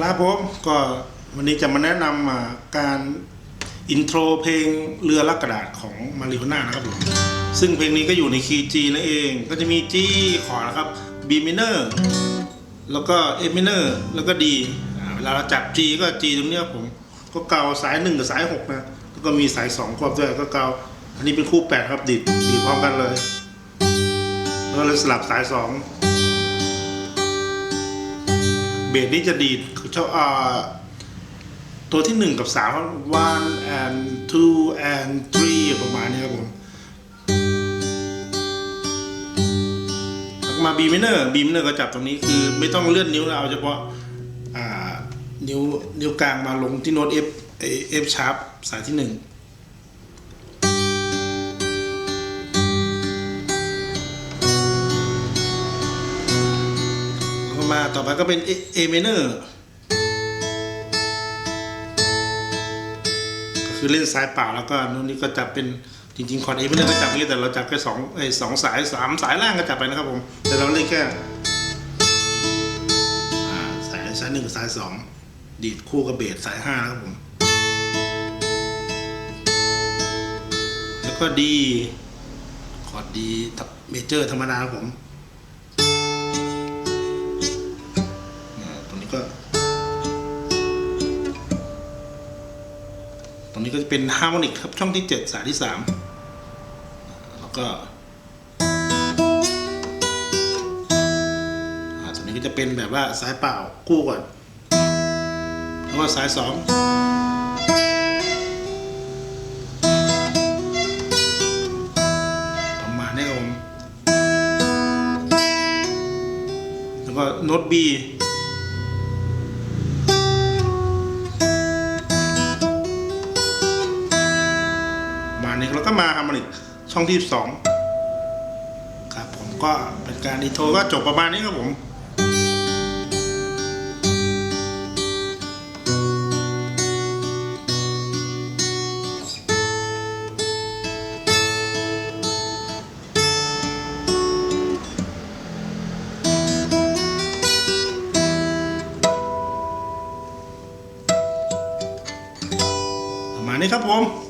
ครับผมก็วันนี้จะมาแนะนำการอินโทรเพลงเรือลักกระดาษของมาริโอน่านะครับผมซึ่งเพลงนี้ก็อยู่ในคีย์ G นั่นเองก็จะมี G ขอนะครับ B minor แล้วก็ F minor แล้วก็ D อ่าเวลาเราจับ G ก็ G ตรงเนี้ยครับผมก็เกาสายหนึ่งกับสายหกนะแล้วก็มีสายสองควบด้วยก็เกาอันนี้เป็นคู่แปดครับดิดดีดพร้อมกันเลยแล้วเราสลับสายสอง บสนี่จะดีดชอบตัวที่หนึ่งกับสาม one and two and three ประมาณนี้ครับผมแล้วก็มา B minor B minor ก็จับตรงนี้คือไม่ต้องเลื่อนนิ้วเอาเฉพาะนิ้วนิ้วกลางมาลงที่โน้ต F เอ่อ F sharp สายที่หนึ่ง มาต่อไปก็เป็น A, A minor ก็คือเล่นสายเปล่าแล้วก็นู่นนี่ก็จับเป็นจริงๆคอร์ด A minor ก็จับอย่างนี้แต่เราจับแค่สองไอ้สองสายสามสายล่างก็จับไปนะครับผมแต่เราเล่นแค่สายสายหนึ่งสายสองดีดคู่กับเบสสายห้าครับผมแล้วก็ดีคอร์ดดีเมเจอร์ธรรมดาครับผม นี้ก็จะเป็นฮาร์โมนิกครับ ช่องที่ 7 สายที่ 3 แล้วก็อ่าตรงนี้ก็จะเป็นแบบว่าสายเปล่าคู่ก่อน แล้วก็สายสองประมาณนี้ครับผมแล้วก็โน้ต B ก็มาฮาร์โมนิกช่องที่สองครับผมก็เป็นการดีโทรก็จบประมาณนี้ครับผมมานี้ครับผม